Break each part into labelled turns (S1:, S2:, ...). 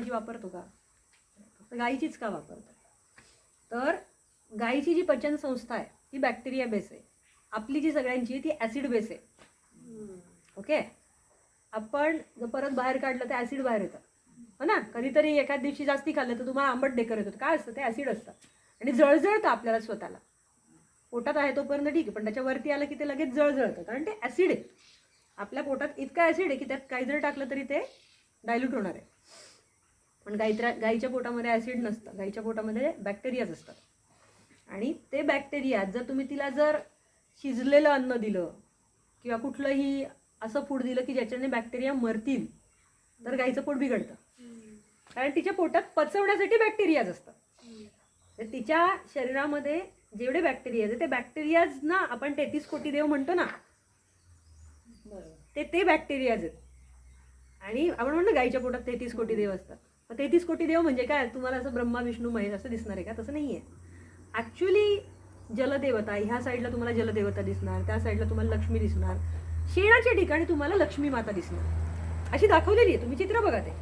S1: भाजी वापरतो का? फक्त गाईचीच का वापरतो? तर गाईची जी पचन संस्था आहे ती बॅक्टेरिया बेस आहे. आपली जी सगळ्यांची ती ॲसिड बेस आहे. ओके? आपण जर परत बाहेर काढलं तर ॲसिड बाहेर येतं. हो ना? कधीतरी एखाद दिवशी जास्ती खाल्लं तर तुम्हाला आंबट डेकर येतो काय असतं? ते ॲसिड असतं. आणि जळजळतं आपल्याला स्वतःला. पोटात आहे तोपर्यंत ठीक आहे पण त्याच्यावरती आलं की ते लगेच जळजळतं. कारण ते ॲसिड आहे. आपल्या पोटात इतकं ॲसिड आहे की त्यात काही जरी टाकलं तरी ते डायल्यूट होणार आहे. पण गाईत्रा गाईच्या पोटामध्ये ॲसिड नसतं. गाईच्या पोटामध्ये बॅक्टेरियाज असतात. आणि ते बॅक्टेरिया जर तुम्ही तिला जर शिजलेलं अन्न दिलं किंवा कुठलंही असं फूड दिलं की ज्याच्याने बॅक्टेरिया मरतील तर गाईचं पोट बिघडतं. कारण तिच्या पोटात पचवण्यासाठी बॅक्टेरियाज असतात. तर तिच्या शरीरामध्ये जेवढे बॅक्टेरियाज आहे ते बॅक्टेरियाज ना आपण तेहतीस कोटी देव म्हणतो ना ते ते बॅक्टेरियाज आहेत. आणि आपण म्हणतो गाईच्या पोटात तेहतीस कोटी देव असतात. मग तेहतीस कोटी देव म्हणजे काय? तुम्हाला असं ब्रह्मा विष्णू महेश असं दिसणार आहे का? तसं नाही आहे ॲक्च्युली जलदेवता ह्या साईडला तुम्हाला जलदेवता दिसणार त्या साईडला तुम्हाला लक्ष्मी दिसणार. शेणाच्या ठिकाणी तुम्हाला लक्ष्मी माता दिसणार. अशी दाखवलेली आहे. तुम्ही चित्र बघा ते.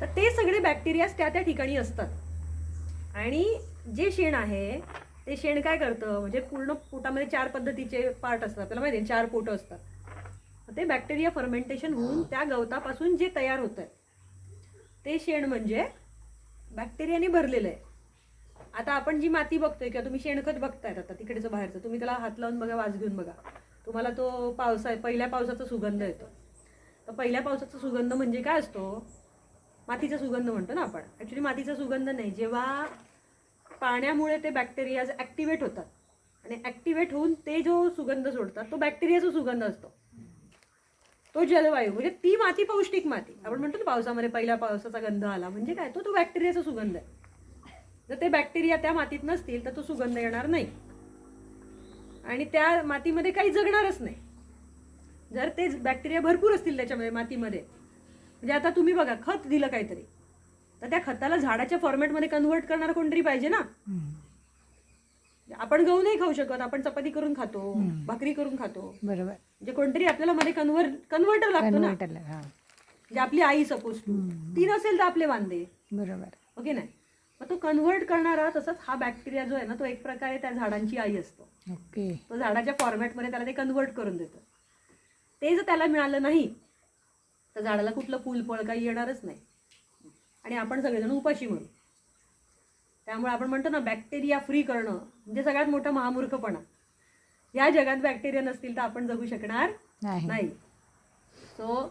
S1: तर ते सगळे बॅक्टेरियाज त्या त्या ठिकाणी असतात. आणि जे शेण आहे ते शेण काय करतं? म्हणजे पूर्ण पोटामध्ये चार पद्धतीचे पार्ट असतात. आपल्याला माहिती आहे चार पोटं असतात. ते बॅक्टेरिया फर्मेंटेशन होऊन त्या गवतापासून जे तयार होतं आहे ते शेण म्हणजे बॅक्टेरियाने भरलेलं आहे. आता आपण जी माती बघतोय किंवा तुम्ही शेणखत बघतायत आता तिकडचं बाहेरचं तुम्ही त्याला हात लावून बघा वास घेऊन बघा. तुम्हाला तो पावसा पहिल्या पावसाचा सुगंध येतो. तर पहिल्या पावसाचा सुगंध म्हणजे काय असतो? मातीचा सुगंध म्हणतो ना आपण. ॲक्च्युली मातीचा सुगंध नाही. जेव्हा पाण्यामुळे ते बॅक्टेरियाज ॲक्टिवेट होतात. आणि ॲक्टिवेट होऊन ते जो सुगंध सोडतात तो बॅक्टेरियाचा सुगंध असतो. तो जलवायू म्हणजे ती माती पौष्टिक माती. आपण म्हणतो ना पावसामध्ये पहिल्या पावसाचा गंध आला. म्हणजे काय? तो तो बॅक्टेरियाचा सुगंध आहे. जर ते बॅक्टेरिया त्या मातीत नसतील तर तो सुगंध येणार नाही. आणि त्या मातीमध्ये काही जगणारच नाही. जर ते बॅक्टेरिया भरपूर असतील त्याच्यामध्ये मातीमध्ये. म्हणजे आता तुम्ही बघा खत दिलं काहीतरी. तर त्या खताला झाडाच्या फॉर्मॅटमध्ये कन्व्हर्ट करणारं कोणतरी पाहिजे ना? आपण गहू नाही खाऊ शकत आपण चपाती करून खातो भाकरी करून खातो.
S2: बरोबर.
S1: म्हणजे कोणतरी आपल्याला मध्ये कन्व्हर्ट कन्व्हर्टर लागतो ना.
S2: हा.
S1: म्हणजे आपली आई सपोज ती नसेल तर आपले वांदे.
S2: बरोबर.
S1: ओके नाही मग तो कन्व्हर्ट करणारा तसंच हा बॅक्टेरिया जो आहे ना तो एक प्रकारे त्या झाडांची आई असतो.
S2: ओके.
S1: तो झाडाच्या फॉर्मॅटमध्ये त्याला ते कन्व्हर्ट करून देतं. ते जर त्याला मिळालं नाही तर झाडाला कुठलं फुल फळ काही येणारच नाही. आणि आपण सगळेजण उपाशी म्हणू त्यामुळे आपण म्हणतो ना बॅक्टेरिया फ्री करणं म्हणजे सगळ्यात मोठा महामूर्खपणा. या जगात बॅक्टेरिया नसतील तर आपण जगू शकणार
S2: नाही.
S1: सो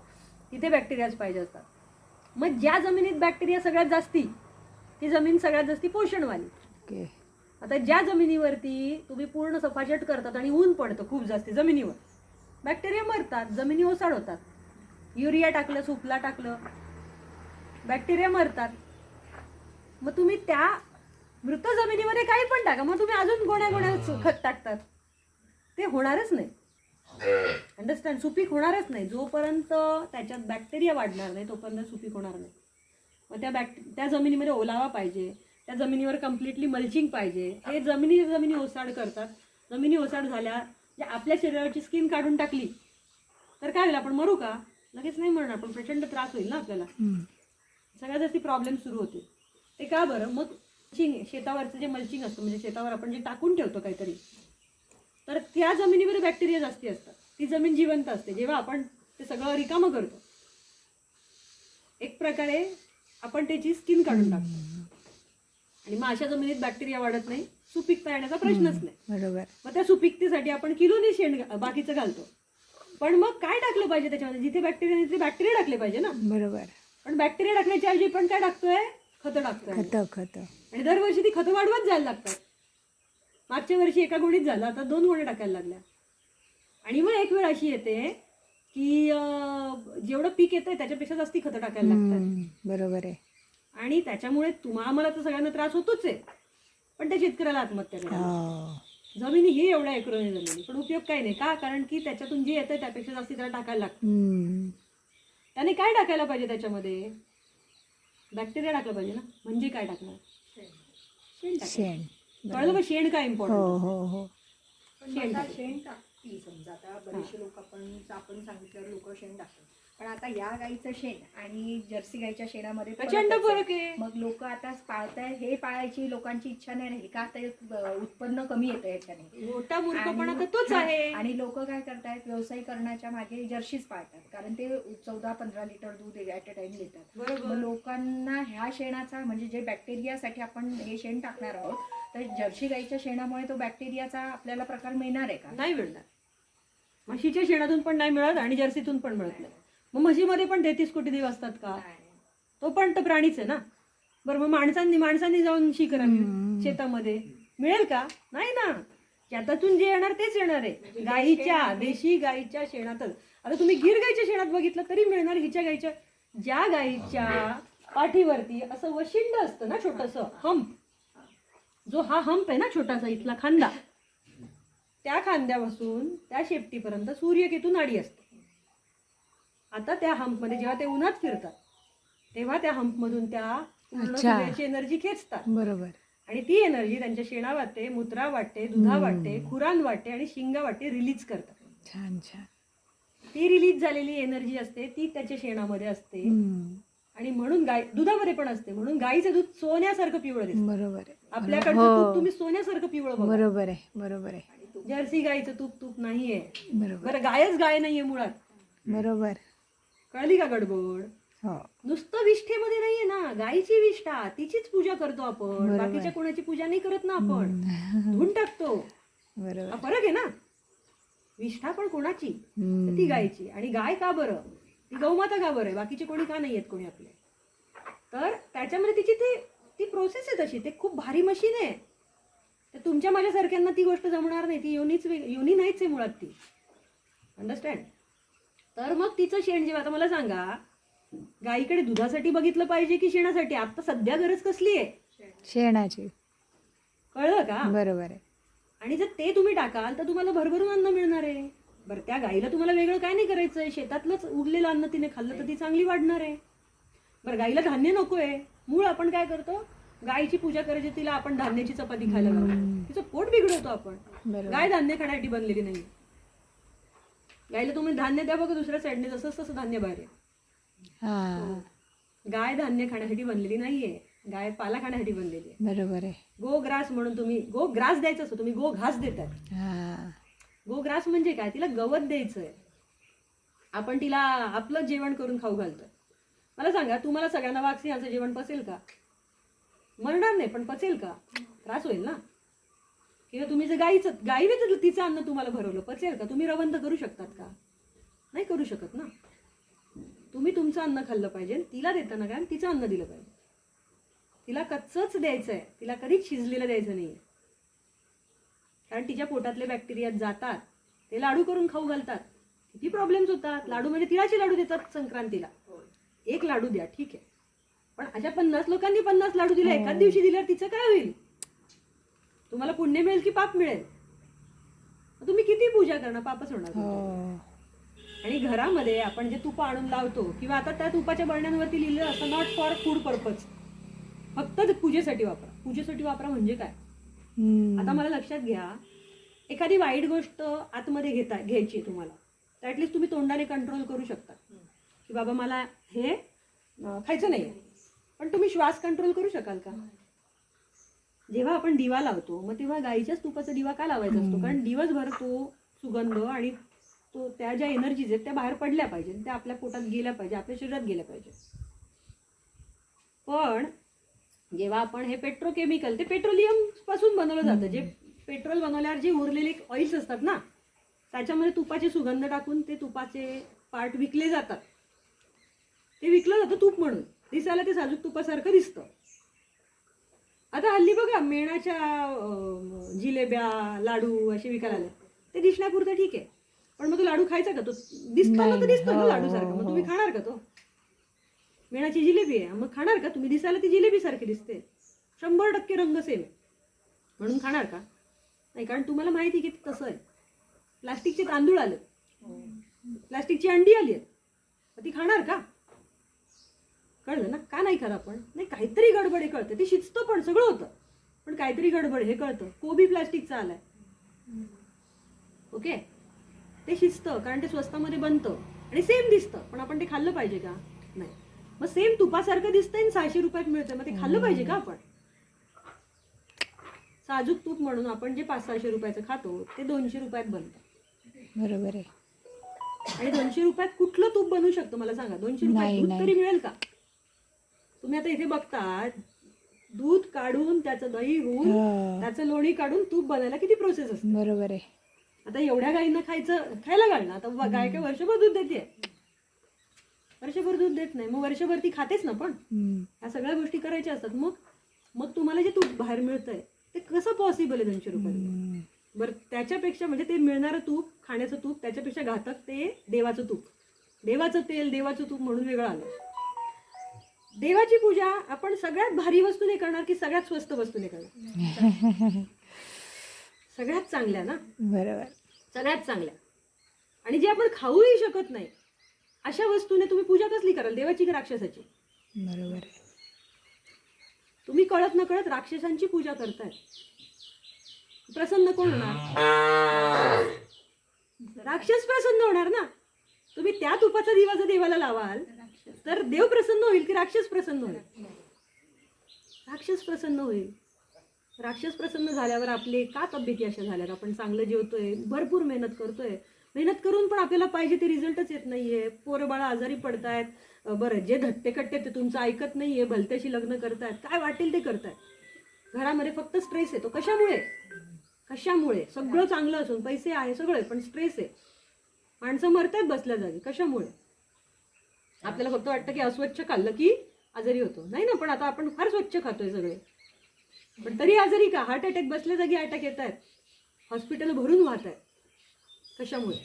S1: तिथे बॅक्टेरियाज पाहिजे असतात. मग ज्या जमिनीत बॅक्टेरिया सगळ्यात जास्ती ती जमीन सगळ्यात जास्ती पोषणवाली. आता ज्या जमिनीवरती तुम्ही पूर्ण सफाचट करतात आणि ऊन पडतं खूप जास्त जमिनीवर बॅक्टेरिया मरतात जमिनी ओसाड होतात युरिया टाकलं सुपला टाकलं बॅक्टेरिया मरतात. मग तुम्ही त्या मृत जमिनीमध्ये काही पण टाका मग तुम्ही अजून गोण्या गोण्या खत टाकतात. ते होणारच नाही. अंडरस्टँड सुपीक होणारच नाही. जोपर्यंत त्याच्यात बॅक्टेरिया वाढणार नाही तोपर्यंत सुपीक होणार नाही. मग त्या बॅक्ट त्या जमिनीमध्ये ओलावा पाहिजे त्या जमिनीवर कम्प्लिटली मल्चिंग पाहिजे. हे जमिनी जमिनी ओसाड करतात. जमिनी ओसाड झाल्या जे आपल्या शरीरावरची स्किन काढून टाकली तर काय होईल? आपण मरू का? लगेच नाही मरणार पण प्रचंड त्रास होईल ना आपल्याला. सगळ्यात जास्ती प्रॉब्लेम सुरू होते. ते का बरं? मग मल्चिंग शेतावरचं जे मल्चिंग असतं म्हणजे शेतावर आपण जे टाकून ठेवतो काहीतरी तर त्या जमिनीमध्ये बॅक्टेरिया जास्ती असतात. ती जमीन जिवंत असते. जेव्हा आपण ते सगळं रिकामं करतो एक प्रकारे आपण त्याची स्किन काढून टाकतो. आणि मग अशा जमिनीत बॅक्टेरिया वाढत नाही. सुपीकता येण्याचा प्रश्नच नाही.
S2: बरोबर.
S1: मग त्या सुपीकतेसाठी आपण किलोनी शेण बाकीचं घालतो. पण मग काय टाकलं पाहिजे त्याच्यामध्ये? जिथे बॅक्टेरिया तिथे बॅक्टेरिया टाकले पाहिजे ना?
S2: बरोबर.
S1: पण बॅक्टेरिया टाकण्याच्या ऐवजी पण काय टाकतोय? खतं
S2: खत खत.
S1: आणि दरवर्षी ती खतं वाढवत जायला लागतात. मागच्या वर्षी एका गोणीत झालं आता दोन गोण्या टाकायला लागल्या. आणि मग एक वेळ अशी येते की अं, जेवढं पीक येतंय त्याच्यापेक्षा जास्ती खतं टाकायला लागतात.
S2: हम्म, बरोबर आहे.
S1: आणि त्याच्यामुळे तुम्हा आम्हाला तर सगळ्यांना त्रास होतोच आहे. पण त्या शेतकऱ्याला आत्महत्या करायला
S2: हो.
S1: जमिनी ही एवढ्या एकरोने झालेली पण उपयोग काही नाही. का? कारण की त्याच्यातून जे येतं त्यापेक्षा जास्ती त्याला टाकायला लागतं.
S2: हम्म,
S1: त्याने काय टाकायला पाहिजे त्याच्यामध्ये? बॅक्टेरिया टाकलं पाहिजे ना? म्हणजे काय टाकणार? शेण.
S2: शेण.
S1: कळलं मग शेण काय
S2: हो
S1: इम्पॉर्टंट
S2: हो हो.
S3: पण आता शेण टाकतील समजा आता बरेचसे लोक आपण आपण सांगितल्यावर लोक शेण टाकतात. पण आता या गाईचं शेण आणि जर्सी गाईच्या शेणामध्ये
S1: प्रचंड. फरक आहे.
S3: मग लोक आता पाळताय हे पाळायची लोकांची इच्छा नाही राहिली का ते अं, उत्पन्न कमी येतं याच्याने.
S1: मोठा मूर्खपणा तर तोच आहे.
S3: आणि लोक काय करतायत व्यवसायीकरणाच्या मागे जर्सीच पाळतात. कारण ते चौदा पंधरा लिटर दूध ऍट अ टाइम देतात. मग लोकांना ह्या शेणाचा म्हणजे जे बॅक्टेरियासाठी आपण हे शेण टाकणार आहोत तर जर्सी गाईच्या शेणामुळे तो बॅक्टेरियाचा आपल्याला प्रकार मिळणार आहे का?
S1: नाही मिळणार. म्हशीच्या शेणातून पण नाही मिळत आणि जर्सीतून पण मिळत नाही. मग म्हशीमध्ये पण तेहतीस कोटी देव असतात का? तो पण तर प्राणीच आहे ना. बरं मग माणसांनी माणसांनी जाऊन शी करावी शेतामध्ये. मिळेल का? नाही ना. शेतातून जे येणार तेच येणार आहे. गाईच्या देशी गाईच्या शेणातच. आता तुम्ही गिर गाईच्या शेणात बघितलं तरी मिळणार हिच्या गाईच्या. ज्या गाईच्या पाठीवरती असं वशिंड असतं ना छोटस हंप जो हा हंप आहे ना छोटासा इथला खांदा. त्या खांद्यापासून त्या शेपटीपर्यंत सूर्यकेतू नाडी असते. आता त्या हंपमध्ये जेव्हा ते उन्हात फिरतात तेव्हा त्या हंपमधून त्या पूर्ण. सूर्याची एनर्जी खेचतात.
S2: बरोबर.
S1: आणि ती एनर्जी त्यांच्या शेणा वाटते मूत्रा वाटते दुधा वाटते खुरान वाटते आणि शिंगा वाटते रिलीज करतात.
S2: छान छान.
S1: ती रिलीज झालेली एनर्जी असते ती त्याच्या शेणामध्ये असते. आणि म्हणून गाय दुधामध्ये पण असते म्हणून गाईचं दूध सोन्यासारखं पिवळं दिसतं.
S2: बरोबर आहे.
S1: आपल्याकडचं
S2: हो.
S1: तूप तुम्ही सोन्यासारखं पिवळं
S2: बरोबर आहे बरोबर आहे.
S1: जर्सी गाईचं तूप तूप नाहीये.
S2: बरोबर.
S1: बरं गायच गाय नाहीये मुळात.
S2: बरोबर.
S1: कळली का गडबड?
S2: हो.
S1: नुसतं विष्ठेमध्ये नाहीये ना गायीची विष्ठा तिचीच पूजा करतो आपण. बाकीच्या कोणाची पूजा नाही करत ना आपण. धुवून टाकतो. हा
S2: बरोबर
S1: फरक आहे ना? विष्ठा पण कोणाची. तर ती गायची. आणि गाय का बरं? ती गौमाता का बरं आहे? बाकीचे कोणी का नाही आहेत कोणी आपले? तर त्याच्यामध्ये तिची ती ती प्रोसेस आहे तशी. ते खूप भारी मशीन आहे. तर तुमच्या माझ्यासारख्यांना ती गोष्ट जमणार नाही. ती योनीच वेग योनी नाहीच आहे मुळात ती. अंडरस्टँड तर मग तिचं शेण जेव्हा आता मला सांगा गाईकडे दुधासाठी बघितलं पाहिजे की शेणासाठी? आता सध्या गरज कसली आहे?
S2: शेणाची.
S1: कळलं का?
S2: बरोबर आहे.
S1: आणि जर ते तुम्ही टाकाल तर तुम्हाला भरभरून अन्न मिळणार आहे. बरं त्या गाईला तुम्हाला वेगळं काय नाही करायचंय? शेतातलंच उरलेलं अन्न तिने खाल्लं तर ती चांगली वाढणार आहे. बरं गाईला धान्य नकोय. मूळ आपण काय करतो? गायची पूजा करायची तिला आपण धान्याची चपाती खायला लावतो. तिचं पोट बिघडवतो आपण. गाय धान्य खाण्यासाठी बनलेली नाही. गायला तुम्ही धान्य द्या बघा दुसऱ्या साईडने जसं तसं धान्य बाहेर आहे
S2: हा.
S1: गाय धान्य खाण्यासाठी बनलेली नाहीये. गाय पाला खाण्यासाठी बनलेली आहे.
S2: बरोबर आहे.
S1: गो ग्रास म्हणून तुम्ही गो ग्रास द्यायचं असतं तुम्ही गो घास देतात
S2: हा.
S1: गोग्रास म्हणजे काय? तिला गवत द्यायचंय. आपण तिला आपलं जेवण करून खाऊ घालतोय. मला सांगा तुम्हाला सगळ्यांना वागसिंहाचं जेवण पचेल का? मरणार नाही पण पचेल का? त्रास होईल ना? किंवा तुम्ही जर गाईचं गाईने जर तिचं अन्न तुम्हाला भरवलं पचेल का? तुम्ही रवंत करू शकतात का? नाही करू शकत ना. तुम्ही तुमचं अन्न खाल्लं पाहिजे तिला देताना काय? तिचं अन्न दिलं पाहिजे. तिला कच्चंच द्यायचं आहे तिला कधीच शिजलेलं द्यायचं नाही कारण तिच्या पोटातले बॅक्टेरिया जातात. ते लाडू करून खाऊ घालतात. किती प्रॉब्लेम्स होतात. लाडू म्हणजे तिळाचे लाडू देतात संक्रांतीला. एक लाडू द्या ठीक आहे. पण अशा पन्नास लोकांनी पन्नास लाडू दिले एकाच दिवशी दिल्यावर तिचं काय होईल? तुम्हाला पुण्य मिळेल की पाप मिळेल? तुम्ही किती पूजा करणार? पापच होणार
S2: हो.
S1: आणि घरामध्ये आपण जे तुप आणून लावतो किंवा आता त्या तुपाच्या बरण्यांवरती लिहिलं असं नॉट फॉर फूड पर्पज फक्त पूजेसाठी वापरा. पूजेसाठी वापरा म्हणजे काय. आता मला लक्षात घ्या एखादी वाईट गोष्ट आतमध्ये घेता घ्यायची तुम्हाला तर ॲटलिस्ट तुम्ही तोंडाने कंट्रोल करू शकता. की बाबा मला हे खायचं नाही पण तुम्ही श्वास कंट्रोल करू शकाल का? जेव्हा आपण दिवा लावतो मग तेव्हा गाईच्याच तुपाचा दिवा का लावायचा असतो? कारण दिवसभर तो सुगंध आणि तो त्या ज्या एनर्जीज आहेत त्या बाहेर पडल्या पाहिजे त्या आपल्या पोटात गेल्या पाहिजे आपल्या शरीरात गेल्या पाहिजे. पण जेव्हा आपण हे पेट्रोकेमिकल ते पेट्रोलियमपासून बनवलं जातं. जे पेट्रोल बनवल्यावर जे उरलेले ऑइल्स असतात ना त्याच्यामध्ये तुपाचे सुगंध टाकून ते तुपाचे पार्ट विकले जातात. ते विकलं जातं तूप म्हणून. दिसायला ते साजूक तुपासारखं दिसतं. आता हल्ली बघा मेणाच्या जिलेब्या लाडू असे विकायला आले ते दिसण्यापुरतं ठीक आहे. पण मग तो लाडू खायचा का? तो दिसतो ना तर. दिसतो ना
S2: हो,
S1: लाडू सारखा. मग तुम्ही खाणार का तो? मेणाची जिलेबी आहे. मग खाणार का? तुम्ही दिसायला ती जिलेबी सारखी दिसते. शंभर टक्के रंग सेम आहे. म्हणून खाणार का? नाही कारण तुम्हाला माहिती आहे की ते तसं आहे. प्लास्टिकचे तांदूळ आले. प्लास्टिकची अंडी आली आहेत. मग ती खाणार का? कळलं ना? का नाही खरं आपण? नाही काहीतरी गडबड आहे कळतं. ते शिजतं पण सगळं होतं. पण काहीतरी गडबड हे कळतं. कोबी प्लास्टिकचा आलाय. ओके? ते शिजतं कारण ते स्वस्तामध्ये बनतं. आणि सेम दिसतं. पण आपण ते खाल्लं पाहिजे का? नाही. मग सेम तुपासारखं दिसतंय आणि सहाशे रुपयात मिळतंय. मग ते खाल्लं पाहिजे का आपण? साजूक तूप म्हणून आपण जे पाच सहाशे रुपयाचं खातो ते दोनशे रुपयात बनतं.
S2: बरोबर आहे.
S1: आणि दोनशे रुपयात कुठलं तूप बनवू शकतो? मला सांगा. दोनशे रुपयात दूध. तरी मिळेल का? तुम्ही आता इथे बघता दूध काढून त्याचं दही होऊन. त्याचं लोणी काढून तूप बनायला किती प्रोसेस असते?
S2: बरोबर आहे.
S1: आता एवढ्या गाईंना खायचं खायला घालणं आता गाय काय वर्षभर दूध देते. वर्षभर दूध देत नाही. मग वर्षभर ती खातेच ना पण. ह्या सगळ्या गोष्टी करायच्या असतात. मग मग तुम्हाला जे तूप बाहेर मिळतंय ते कसं पॉसिबल आहे दोनशे रुपये. बरं त्याच्यापेक्षा म्हणजे ते मिळणारं तूप खाण्याचं तूप त्याच्यापेक्षा घातक ते देवाचं तूप. देवाचं तेल देवाचं तूप म्हणून वेगळं आलं. देवाची पूजा आपण सगळ्यात भारी वस्तूने करणार की सगळ्यात स्वस्त वस्तूने करणार? सगळ्यात चांगल्या ना?
S2: बरोबर.
S1: सगळ्यात चांगल्या. आणि जे आपण खाऊही शकत नाही अशा वस्तूने तुम्ही पूजा कसली कराल? देवाची की राक्षसाची?
S2: बरोबर
S1: तुम्ही कळत न कळत राक्षसांची पूजा करताय. प्रसन्न कोण होणार? राक्षस प्रसन्न होणार ना? तुम्ही त्या तुपाचा दिवा जर देवाला लावाल. तर देव प्रसन्न होईल की राक्षस प्रसन्न होईल? राक्षस प्रसन्न होईल. राक्षस प्रसन्न झाल्यावर आपले का तब्येती अशा झाल्यात? आपण चांगलं जेवतोय भरपूर मेहनत करतोय. मेहनत करून पण आपल्याला पाहिजे ते रिझल्टच येत नाहीये. पोरं बाळा आजारी पडतायत. बरं जे धट्टे कट्टे ते तुमचं ऐकत नाहीये भलत्याशी लग्न करतायत. काय वाटेल ते करतायत. घरामध्ये फक्त स्ट्रेस येतो कशामुळे? कशामुळे? सगळं चांगलं असून पैसे आहे सगळे पण स्ट्रेस आहे. माणसं मरतायत बसल्या जागी. कशामुळे? आपल्याला फक्त वाटतं की अस्वच्छ खाल्लं की आजारी होतो. नाही ना पण आता आपण फार स्वच्छ खातोय सगळे. पण तरी आजारी का? हार्ट अटॅक बसल्या जागी अटॅक येत आहेत. हॉस्पिटल भरून वाहत आहेत. कशामुळे?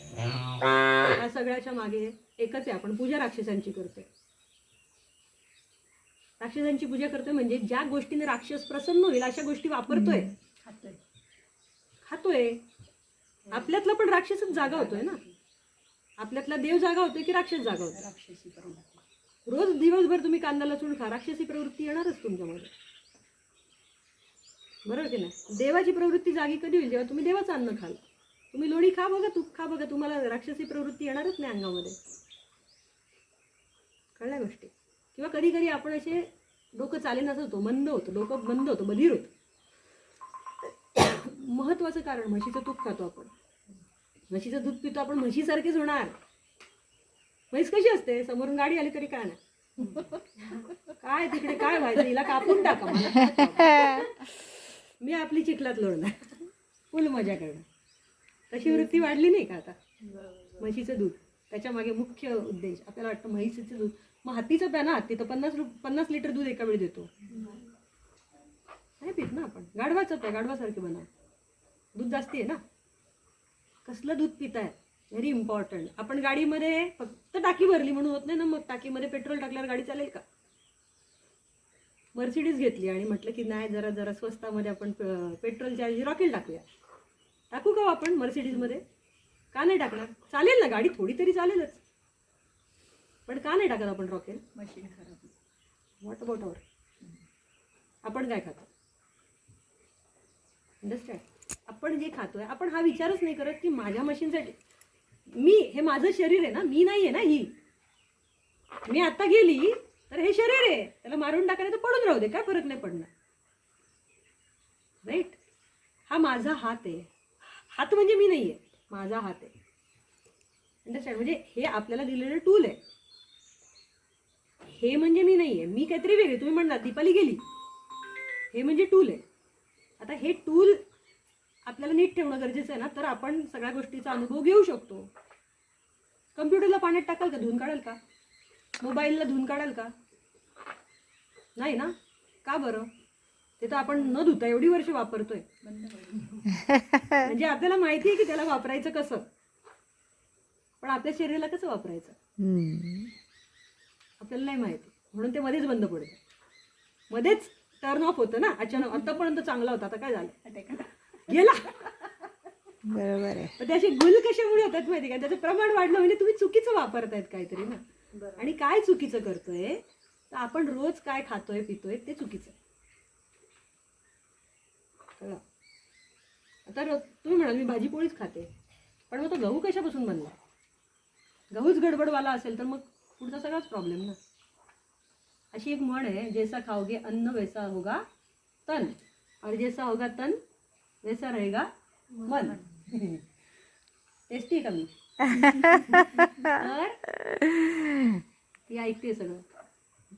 S1: या सगळ्याच्या मागे एकच आहे आपण पूजा राक्षसांची करतोय. राक्षसांची पूजा करतोय म्हणजे ज्या गोष्टीने राक्षस प्रसन्न होईल अशा गोष्टी वापरतोय.
S3: खातोय.
S1: खातोय. आपल्यातला पण राक्षसच जागा होतोय ना. आपल्यातला देव जागा होतोय की राक्षस जागा होतोय?
S3: राक्षसी प्रवृत्ती.
S1: रोज दिवसभर तुम्ही कांदा लसूण खा राक्षसी प्रवृत्ती येणारच तुमच्यामध्ये. बरोबर की नाही? देवाची प्रवृत्ती जागी कधी होईल? जेव्हा तुम्ही देवाचं अन्न खाल. तुम्ही लोणी खा बघा तूप खा बघा तुम्हाला राक्षसी प्रवृत्ती येणारच नाही अंगामध्ये. कळल्या गोष्टी? किंवा कधी कधी आपण असे डोकं चालेनाच होतो मंद होतो डोकं बंद होतं बधीर होतं. महत्वाचं कारण म्हशीचं तूप खातो आपण. म्हशीचं दूध पितो आपण म्हशीसारखेच होणार. म्हैस कशी असते? समोरून गाडी आली तरी काय नाही. काय तिकडे काय व्हायचं? हिला कापून टाका मला मी आपली चिखलात लोळणार. फुल मजा करणार. तशी वृत्ती वाढली नाही का आता? म्हशीचं दूध. त्याच्यामागे मुख्य उद्देश आपल्याला वाटतं म्हैसीचं दूध. मग हत्तीचं प्या ना हत्ती तर पन्नास पन्नास लिटर दूध एका वेळी देतो. नाही पित ना आपण. गाढवाचं प्या गाढवासारखे बना दूध जास्ती आहे ना? कसलं दूध पिताय? व्हेरी इम्पॉर्टंट आपण गाडीमध्ये फक्त टाकी भरली म्हणून होत नाही ना मग? टाकीमध्ये पेट्रोल टाकल्यावर गाडी चालेल का? मर्सिडीज घेतली आणि म्हटलं की नाही जरा जरा स्वस्तामध्ये आपण पेट्रोलच्या ऐवजी रॉकेल टाकूया. टाकू का हो आपण मर्सिडीजमध्ये का नाही टाकणार? चालेल ना गाडी थोडी तरी चालेलच. पण का नाही टाकत आपण रॉकेल?
S3: मशीन खराब.
S1: वॉट अबाउट आवर आपण काय खातो? अंडरस्टँड आपण जे खातोय आपण हा विचारच नाही करत की माझ्या मशीनसाठी मी हे माझं शरीर आहे ना मी नाही आहे ना ही. मी आता गेली तर हे शरीर आहे. त्याला मारून टाकायला तर पडून राहू दे काय फरक नाही पडणार. राईट हा माझा हात आहे. हात म्हणजे मी नाही आहे माझा हात आहे. अंडरस्टँड म्हणजे हे आपल्याला दिलेलं टूल आहे. हे म्हणजे मी नाहीये मी काहीतरी वेगळे. तुम्ही म्हणणार दीपाली गेली. हे म्हणजे टूल आहे. आता हे टूल आपल्याला नीट ठेवणं गरजेचं आहे ना तर आपण सगळ्या गोष्टीचा अनुभव घेऊ शकतो. कम्प्युटरला पाण्यात टाकाल का? धुवून काढाल का? मोबाईलला धुवून काढाल का? नाही ना? का बरं? ते तर आपण न धुता एवढी वर्ष वापरतोय. म्हणजे आपल्याला माहिती आहे की त्याला वापरायचं कसं? पण आपल्या शरीराला कसं वापरायचं. आपल्याला नाही माहिती. म्हणून ते मध्येच बंद पडतं. मध्येच टर्न ऑफ होतं ना? अचानक आतापर्यंत चांगला होता. आता काय झालं. गेला.
S2: बरोबर आहे.
S1: पण त्याचे गुल कशामुळे होतात माहिती का? त्याचं प्रमाण वाढलं म्हणजे तुम्ही चुकीचं वापरतायत काहीतरी ना. आणि काय चुकीचं करतोय? तर आपण रोज काय खातोय पितोय ते चुकीचं. कळलं? आता रो- तुम्ही म्हणाल मी भाजी पोळीच खाते. पण मग तो गहू कशापासून बनला? गहूच गडबडवाला असेल तर मग पुढचा सगळाच प्रॉब्लेम ना. अशी एक म्हण आहे जैसा खाओगे अन्न वैसा होगा तन. और जैसा होगा तन वैसा रहेगा मन टेस्टी का मी? तर ती ऐकते सगळं.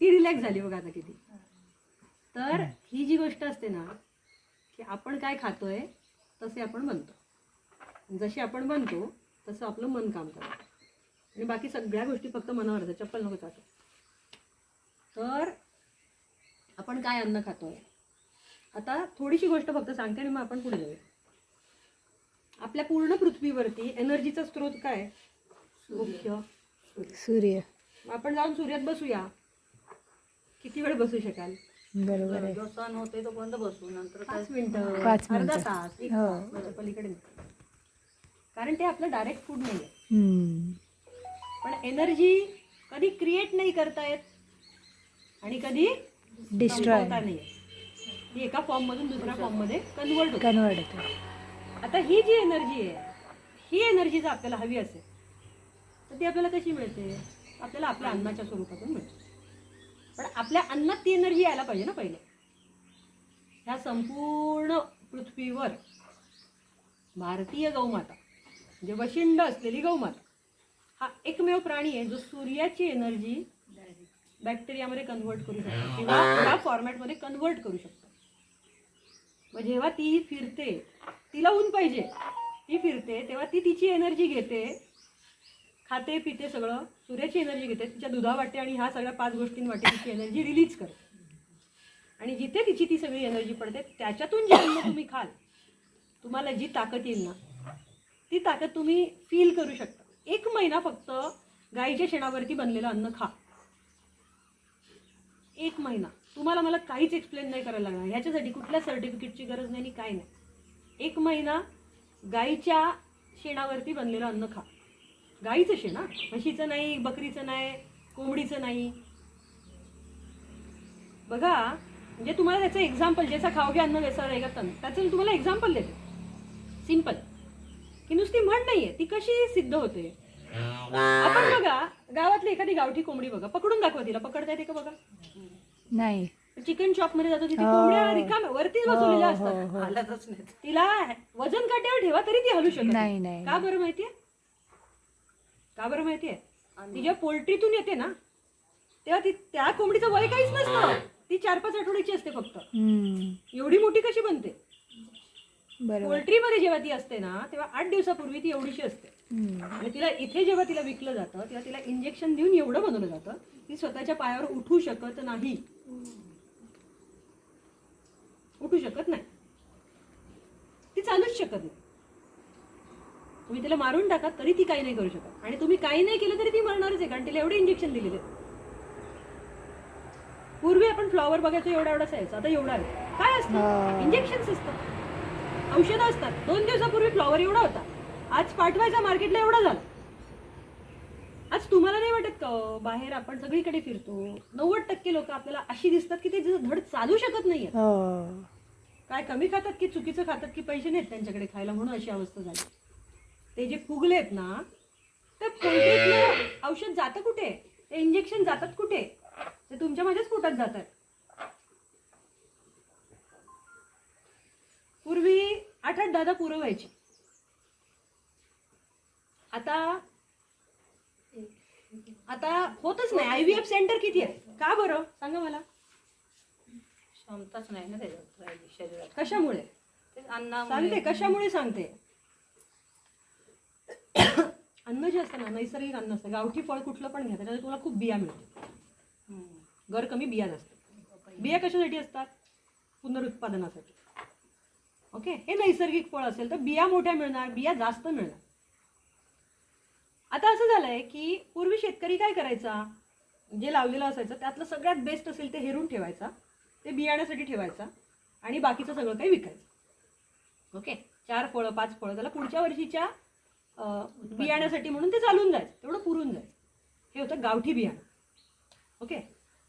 S1: ती रिलॅक्स झाली बघा आता किती. तर ही जी गोष्ट असते ना की आपण काय खातोय तसे आपण बनतो. जसे आपण बनतो तसं आपलं मन काम करतं. आणि बाकी सगळ्या गोष्टी फक्त मनावर चप्पल नको चालतो तर आपण काय अन्न खातोय? आता थोडीशी गोष्ट फक्त सांगते आणि मग आपण पुढे जाऊया आपल्या पूर्ण पृथ्वीवरती एनर्जीचा स्रोत काय मुख्य
S2: सूर्य
S1: मग आपण जाऊन सूर्यात बसूया किती वेळ बसू शकाल
S2: बरोबर आहे
S4: जो सण होते तो बंद बसू नंतर
S1: पाच मिनिटं
S2: पाच
S1: अर्धा
S2: मिनिटं.
S1: तास एक
S2: हो.
S1: तास, त्याच्या पलीकडे नाही. कारण ते आपलं डायरेक्ट फूड नाही
S2: हम्म.
S1: पण एनर्जी कधी क्रिएट नाही करता येत आणि कधी. संपवता नाही येत. एका फॉर्म मधून दुसऱ्या फॉर्ममध्ये कन्वर्ट होते.
S2: कन्वर्ट होतो.
S1: आता ही जी एनर्जी आहे ही एनर्जी जर आपल्याला हवी असेल तर ती आपल्याला कशी मिळते? आपल्याला आपल्या अन्नाच्या स्वरूपातून मिळते. पण आपल्या अन्नात ती एनर्जी यायला पाहिजे ना पहिले. ह्या संपूर्ण पृथ्वीवर भारतीय गौमाता म्हणजे वशिंड असलेली गौमाता हा एकमेव प्राणी आहे जो सूर्याची एनर्जी बॅक्टेरियामध्ये कन्वर्ट करू शकतो किंवा या फॉर्मॅटमध्ये कन्वर्ट करू शकतो. मग जेव्हा ती फिरते तिला ऊन पाहिजे. ती फिरते तेव्हा ती तिची एनर्जी घेते. खाते पिते सगळं सूर्याची एनर्जी घेते तिच्या दुधा वाटते आणि ह्या सगळ्या पाच गोष्टींवाटे तिची एनर्जी रिलीज करते. आणि जिथे तिची ती सगळी एनर्जी पडते त्याच्यातून जे अन्न तुम्ही खाल तुम्हाला जी ताकद येईल ना ती ताकद तुम्ही फील करू शकता. एक महिना फक्त गाईच्या शेणावरती बनलेलं अन्न खा. एक महिना. तुम्हाला मला काहीच एक्सप्लेन नाही करायला लागणार. ह्याच्यासाठी कुठल्या सर्टिफिकेटची गरज नाही आणि काय नाही. एक महिना गाईच्या शेणावरती बनलेलं अन्न खा. गाईचं शेण हा. म्हशीचं नाही बकरीचं नाही कोंबडीचं नाही. बघा म्हणजे तुम्हाला त्याचं एक्झाम्पल ज्याचा खावगे अन्न वेसा रहेगा तन त्याचं मी तुम्हाला एक्झाम्पल देते. सिंपल की नुसती म्हण नाहीये. ती कशी सिद्ध होते? आपण बघा गावातली एखादी गावठी कोंबडी बघा. पकडून दाखवा तिला. पकडता येते का बघा?
S2: नाही.
S1: चिकन शॉपमध्ये जातो तिथे
S2: हो.
S1: कोंबड्या रिकाम्या वरतीच बसवलेल्या
S2: हो, हो,
S1: असतात.
S2: हो.
S4: हालतच नाही.
S1: तिला वजन काट्यावर ठेवा तरी ती हलू शकत
S2: नाही, नाही.
S1: का बरं माहितीये? का बरं माहितीये? ती जेव्हा पोल्ट्रीतून येते ना तेव्हा ती त्या कोंबडीचं वय काहीच नसतं. ती चार पाच आठवड्याची असते फक्त.
S2: हम्म.
S1: एवढी मोठी कशी बनते?
S2: बरोबर.
S1: पोल्ट्रीमध्ये जेव्हा ती असते ना तेव्हा आठ दिवसापूर्वी ती एवढीशी असते. आणि तिला इथे जेव्हा तिला विकलं जातं तेव्हा तिला इंजेक्शन देऊन एवढं बनवलं जातं ती स्वतःच्या पायावर उठू शकत नाही. उठू शकत नाही. ती चालूच शकत नाही. तुम्ही तिला मारून टाका तरी ती काही नाही करू शकत. आणि तुम्ही काही नाही केलं तरी ती मरणारच आहे कारण तिला एवढे इंजेक्शन दिलेले. पूर्वी आपण फ्लॉवर बघायचो एवढा एवढा यायचा. आता एवढा आहे. काय असतं?
S2: हा.
S1: इंजेक्शन असतात. औषधं असतात. दोन दिवसापूर्वी फ्लॉवर एवढा होता. आज पाठवायचा मार्केटला एवढा झाला. आज तुम्हाला नाही वाटत का हो, बाहेर आपण सगळीकडे फिरतो. नव्वद टक्के लोक आपल्याला अशी दिसतात की ते जसं धड चालू शकत नाहीये
S2: हो.
S1: काय कमी खातात की चुकीचं खातात की पैसे नाहीत त्यांच्याकडे खायला म्हणून अशी अवस्था झाली. ते जे फुगलेत ना ते पोल्ट्रीतलं औषध जातं कुठे? ते इंजेक्शन जातात कुठे? ते तुमच्या माझ्याच पोटात जातात. पूर्वी आठ आठ दादा पुरं व्हायची. आता आता होतच नाही. आय व्ही एफ सेंटर किती आहे का बरं? सांगा मला.
S4: क्षमताच नाही ना त्याच्यात शरीरात.
S1: कशामुळे? सांगते कशामुळे सांगते? अन्न जे असतं ना नैसर्गिक अन्न असतं. गावठी फळ कुठलं पण घ्या त्याच्यात तुला खूप बिया मिळते. गर कमी बिया जास्त बिया कशासाठी असतात? पुनरुत्पादनासाठी. ओके? हे नैसर्गिक फळ असेल तर बिया मोठ्या मिळणार बिया जास्त मिळणार. आता असं झालंय की पूर्वी शेतकरी काय करायचा? जे लावलेलं असायचं त्यातलं सगळ्यात बेस्ट असेल ते हेरून ठेवायचा ते बियाण्यासाठी ठेवायचा आणि बाकीचं सगळं काही विकायचं. ओके चार फळं पाच फळं त्याला पुढच्या वर्षीच्या बियाण्यासाठी म्हणून ते चालून जायचं तेवढं पुरून जायचं. हे होतं गावठी बियाणं. ओके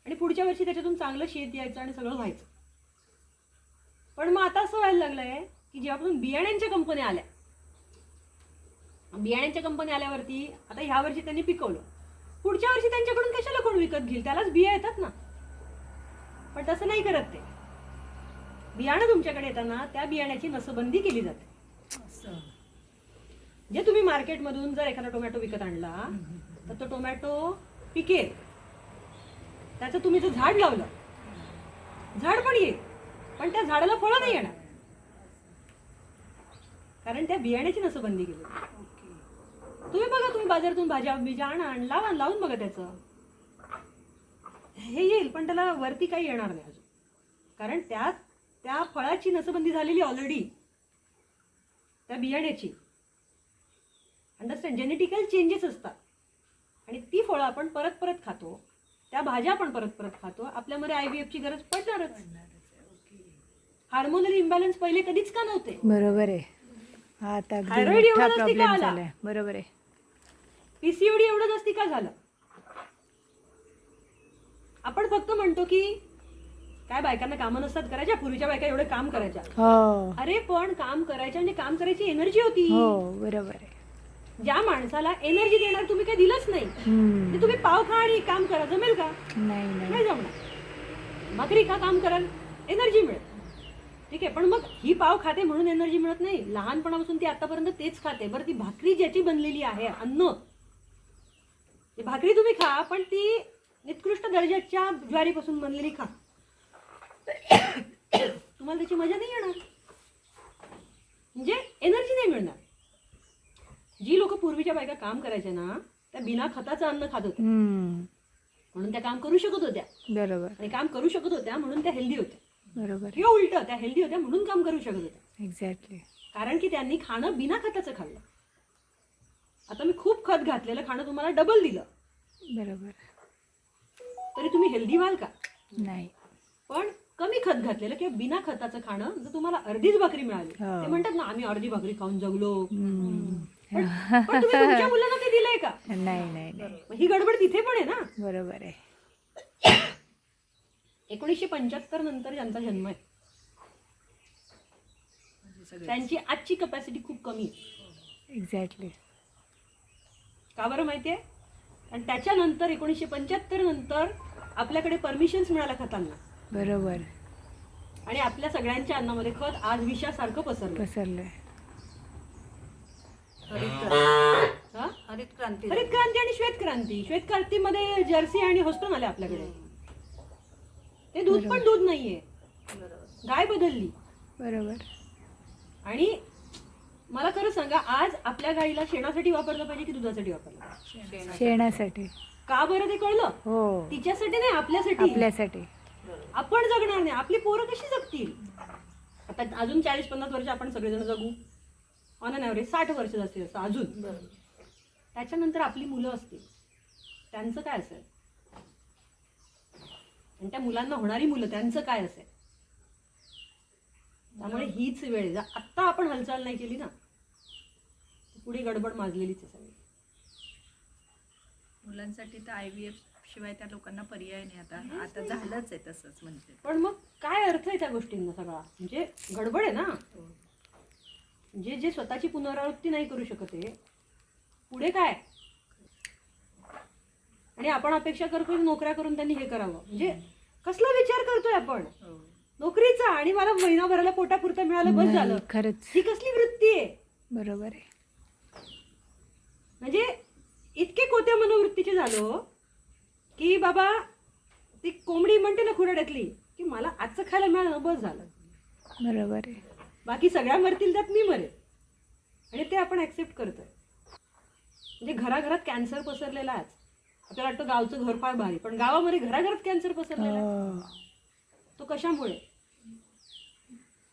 S1: आणि पुढच्या वर्षी त्याच्यातून चांगलं शेत यायचं आणि सगळं व्हायचं. पण मग आता असं व्हायला लागलंय की जेव्हापासून बियाण्यांच्या कंपन्या आल्या बियाण्यांच्या कंपनी आल्यावरती आता ह्या वर्षी त्यांनी पिकवलं. पुढच्या वर्षी त्यांच्याकडून कशाला कोण विकत घेईल? त्यालाच बिया येतात ना. पण तसं नाही करत ते. बियाणं तुमच्याकडे येताना त्या बियाण्याची नसबंदी केली जाते. जे तुम्ही मार्केटमधून जर एखादा टोमॅटो विकत आणला तर तो टोमॅटो पिकेल त्याचं तुम्ही जर झाड लावलं झाड पण येईल पण त्या झाडाला फळं नाही येणार. कारण त्या बियाण्याची नसबंदी केली तुम्ही बघा तुम्ही बाजारातून भाज्या बिजा आणा आणि लावा लावून बघा त्याचं. हे येईल पण त्याला वरती काही येणार नाही अजून. कारण त्या त्या फळाची नसबंदी झालेली ऑलरेडी त्या बियाण्याची. अंडरस्टँड जेनेटिकल चेंजेस असतात. आणि ती फळं आपण परत परत खातो. त्या भाज्या आपण परत परत खातो. आपल्यामध्ये आय व्ही एफची गरज पडणारच. हार्मोनल इम्बॅलन्स पहिले कधीच का नव्हते?
S2: बरोबर आहे. हा आता बरोबर आहे.
S1: पीसीओडी एवढं जास्ती का झालं? आपण फक्त म्हणतो की काय बायकांना कामं नसतात करायच्या पूर्वीच्या बायका एवढे काम करायच्या.
S2: हो.
S1: अरे पण काम करायच्या म्हणजे काम करायची एनर्जी होती.
S2: हो बरोबर आहे.
S1: ज्या माणसाला एनर्जी देणार तुम्ही काही दिलंच नाही. म्हणजे तुम्ही पाव खा आणि काम करा जमेल का?
S2: नाही
S1: जमणार. भाकरी खा काम कराल एनर्जी मिळेल. ठीक आहे पण मग ही पाव खाते म्हणून एनर्जी मिळत नाही. लहानपणापासून ती आतापर्यंत तेच खाते. बरं ती भाकरी ज्याची बनलेली आहे अन्न भाकरी तुम्ही खा पण ती निकृष्ट दर्जाच्या ज्वारीपासून बनलेली खा. तुम्हाला त्याची मजा नाही येणार. म्हणजे एनर्जी नाही मिळणार. जी लोक पूर्वीच्या बायका काम करायच्या ना त्या बिना खताचं अन्न खात होत्या. म्हणून त्या काम करू शकत होत्या.
S2: बरोबर.
S1: आणि काम करू शकत होत्या म्हणून त्या हेल्दी होत्या.
S2: बरोबर.
S1: किंवा उलट त्या हेल्दी होत्या म्हणून काम करू शकत होत्या.
S2: एक्झॅक्टली
S1: कारण की त्यांनी खाणं बिना खताचं खाल्लं. आता मी खूप खत घातलेलं खाणं तुम्हाला डबल दिलं.
S2: बरोबर.
S1: तरी तुम्ही हेल्दी व्हाल का?
S2: नाही.
S1: पण कमी खत घातलेलं किंवा बिना खताचं खाणं जर तुम्हाला अर्धीच भाकरी मिळाली
S2: हो.
S1: ते म्हणतात ना आम्ही अर्धी भाकरी खाऊन जगलो.
S2: हम्म.
S1: पण पण तुम्ही तुमच्या मुलांना ते दिलंय का?
S2: नाही नाही नाही.
S1: मग ही गडबड तिथे पण आहे ना?
S2: बरोबर आहे.
S1: एकोणीसशे पंच्याहत्तर नंतर ज्यांचा जन्म आहे त्यांची आजची कपॅसिटी खूप कमी आहे.
S2: एक्झॅक्टली
S1: का बरं माहितीये? आणि त्याच्यानंतर एकोणीसशे पंच्याहत्तर नंतर आपल्याकडे परमिशन्स मिळाल्या खतांना.
S2: बरोबर.
S1: आणि आपल्या सगळ्यांच्या अन्नामध्ये खत आज विषासारखं पसरलं
S2: पसरलंय.
S4: हरित क्रांती
S1: हा?
S4: हरित क्रांती
S1: हरित क्रांती आणि श्वेत क्रांती श्वेत क्रांतीमध्ये जर्सी आणि होस्टन आले आपल्याकडे. ते दूध पण दूध नाहीये.
S4: बरोबर.
S1: गाय बदलली.
S2: बरोबर.
S1: आणि मला खरं सांगा आज आपल्या गाईला शेणासाठी वापरलं पाहिजे की दुधासाठी वापरलं पाहिजे?
S4: शेण
S2: शेणासाठी.
S1: का बरं ते कळलं?
S2: हो.
S1: तिच्यासाठी नाही आपल्यासाठी.
S2: आपल्यासाठी.
S1: आपण जगणार नाही आपली पोरं कशी जगतील? आता अजून चाळीस पन्नास वर्ष आपण सगळेजण जगू. ऑन अन ॲव्हरेज साठ वर्ष जास्तीत जास्त अजून. त्याच्यानंतर आपली मुलं असतील. त्यांचं काय असेल? आणि त्या मुलांना होणारी मुलं त्यांचं काय असेल? त्यामुळे हीच वेळ. जर आत्ता आपण हालचाल नाही केली ना पुढे गडबड माजलेलीच आहे सगळी.
S5: मुलांसाठी तर आय व्ही एफ शिवाय त्या लोकांना पर्याय नाही आता. आता झालंच आहे तसंच म्हणजे.
S1: पण मग काय अर्थ आहे त्या गोष्टींना सगळा? म्हणजे गडबड आहे ना? जे जे स्वतःची पुनरावृत्ती नाही करू शकत आहे पुढे काय? आणि आपण अपेक्षा करतो की नोकऱ्या करून त्यांनी हे करावं. म्हणजे कसला विचार करतोय आपण? नोकरीचा आणि मला महिनाभराला पोटापुरता मिळालं बस झालं.
S2: खरंच.
S1: ही कसली वृत्ती आहे?
S2: बरोबर आहे.
S1: म्हणजे इतके कोत्या मनोवृत्तीचे झालो की बाबा ती कोंबडी म्हणते ना खुराड्यातली की मला आजचं खायला मिळालं बस झालं.
S2: बरोबर आहे.
S1: बाकी सगळ्या मरतील त्यात मी मरेल आणि ते आपण ॲक्सेप्ट करतोय. म्हणजे घराघरात कॅन्सर पसरलेला आहे आपल्याला वाटतं गावचं घर फार भारी पण गावामध्ये घराघरात कॅन्सर पसरलेला आहे.
S2: हो.
S1: तो कशामुळे?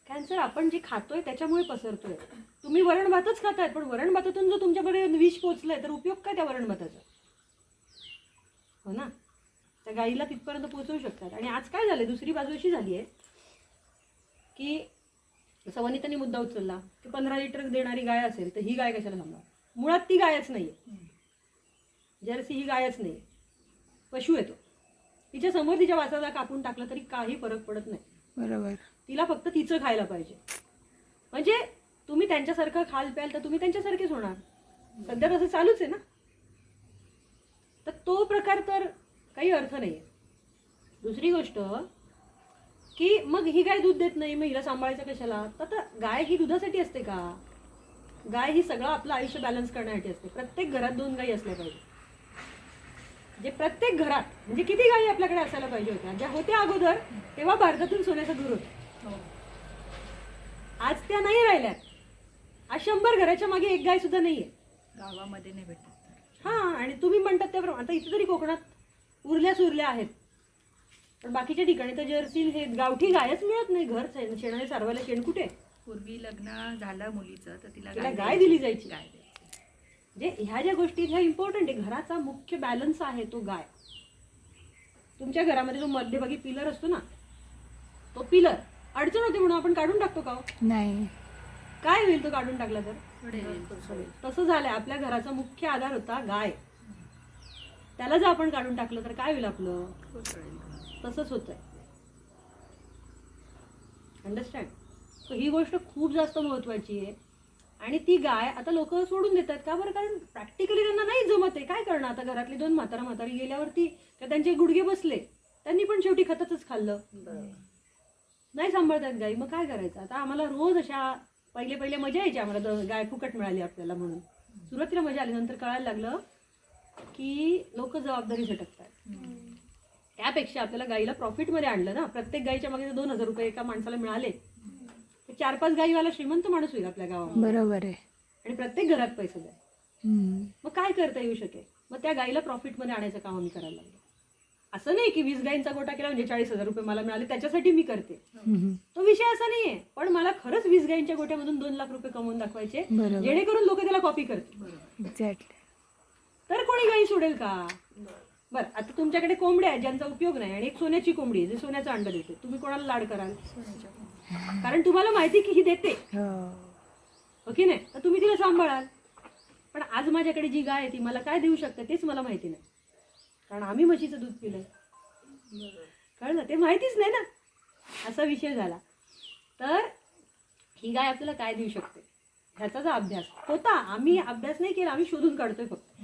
S1: कॅन्सर आपण जे खातोय त्याच्यामुळे पसरतोय. तुम्ही वरण भातच खाताय पण वरण भातातून जर तुमच्याकडे विष पोचलंय तर उपयोग काय त्या वरण भाताचा हो ना? त्या गाईला तिथपर्यंत पोहोचवू शकतात. आणि आज काय झालंय? दुसरी बाजू अशी झाली आहे की जसं वनितांनी मुद्दा उचलला की पंधरा लिटर देणारी गाय असेल तर ही गाय कशाला सांभाळ मुळात ती गायच नाही जर्सी ही गायच नाही पशु येतो तिच्या समोर तिच्या वासाला कापून टाकलं तरी काही फरक पडत नाही.
S2: बरोबर.
S1: तिला फक्त तिचं खायला पाहिजे. म्हणजे तुम्ही त्यांच्यासारखं खाल प्याल तर तुम्ही त्यांच्यासारखेच होणार. सध्या तसं चालूच आहे ना. तर तो प्रकार तर काही अर्थ नाही दुसरी गोष्ट की मग ही गाय दूध देत नाही मग हिला सांभाळायचं कशाला? तर गाय ही दुधासाठी असते का? गाय ही सगळं आपलं आयुष्य बॅलन्स करण्यासाठी असते. प्रत्येक घरात दोन गायी असल्या पाहिजे. जे प्रत्येक घरात म्हणजे किती गायी आपल्याकडे असायला पाहिजे होत्या? ज्या होत्या अगोदर तेव्हा भारतातून सोन्याचा दूर होता.
S5: हो.
S1: आज त्या नाही राहिल्यात. आज शंभर घराच्या मागे एक गाय सुद्धा नाहीये.
S5: गावामध्ये नाही भेटत.
S1: हा आणि तुम्ही म्हणतात त्याप्रमाणे आता इथे तरी कोकणात उरल्या सुरल्या आहेत. पण बाकीच्या ठिकाणी तर जर्सी हे गावठी गायच मिळत नाही. घर शेणाने सारवायला शेण कुठे?
S5: पूर्वी लग्न झालं मुलीचं तर तिला
S1: गाय. दिली जायची.
S5: गाय
S1: म्हणजे ह्या ज्या गोष्टी ह्या इम्पॉर्टंट आहे. घराचा मुख्य बॅलन्स आहे तो गाय. तुमच्या घरामध्ये जो मध्यभागी पिलर असतो ना तो पिलर अडचण होते म्हणून आपण काढून टाकतो का हो?
S2: नाही.
S1: काय होईल तो काढून टाकला तर? तसं झालंय. आपल्या घराचा मुख्य आधार होता गाय. त्याला जर आपण काढून टाकलं तर काय होईल आपलं. तसंच होतंय. अंडरस्टँड सो ही गोष्ट खूप जास्त महत्वाची आहे. आणि ती गाय आता लोक सोडून देतात. का बरं? कारण प्रॅक्टिकली त्यांना नाही जमत आहे. काय करणार आता घरातली दोन म्हातारा म्हातारी गेल्यावरती का त्यांचे गुडघे बसले. त्यांनी पण शेवटी खतातच खाल्लं. नाही सांभाळतात गाई. मग काय करायचं? आता आम्हाला रोज अशा पहिले पहिले मजा यायची आम्हाला. गाय फुकट मिळाली आपल्याला म्हणून. सुरुवातीला मजा आली. नंतर कळायला लागलं की लोक जबाबदारी झटकतात त्यापेक्षा आपल्याला गाईला प्रॉफिटमध्ये आणलं ना. प्रत्येक गाईच्या मागे दोन हजार रुपये एका माणसाला मिळाले तर चार पाच गाईवाला श्रीमंत माणूस होईल आपल्या गावामध्ये.
S2: बरोबर आहे.
S1: आणि प्रत्येक घरात पैसे द्या. मग काय करता येऊ शकेल? मग त्या गाईला प्रॉफिटमध्ये आणायचं काम आम्ही करायला लागलो. असं नाही की वीस गाईंचा गोटा केला म्हणजे चाळीस हजार रुपये मला मिळाले त्याच्यासाठी मी करते. तो विषय असा नाहीये. पण मला खरंच वीस गाईंच्या गोट्यामधून दोन लाख रुपये कमवून दाखवायचे जेणेकरून लोक त्याला कॉपी करतील. तर कोणी गाई सोडेल का? बर आता तुमच्याकडे कोंबड्या आहेत ज्यांचा उपयोग नाही आणि एक सोन्याची कोंबडी आहे जे सोन्याचं अंड देते. तुम्ही कोणाला लाड कराल? कारण तुम्हाला माहिती की ही देते.
S2: हो.
S1: ओके नाही? तर तुम्ही तिला सांभाळाल. पण आज माझ्याकडे जी गाय आहे ती मला काय देऊ शकते तेच मला माहिती नाही. कारण आम्ही म्हशीचं दूध पिलं कळलं? ते माहितीच नाही ना. असा विषय झाला. तर ही गाय आपल्याला काय देऊ शकते? ह्याचा जो अभ्यास. होता. आम्ही अभ्यास नाही केला. आम्ही शोधून काढतोय फक्त.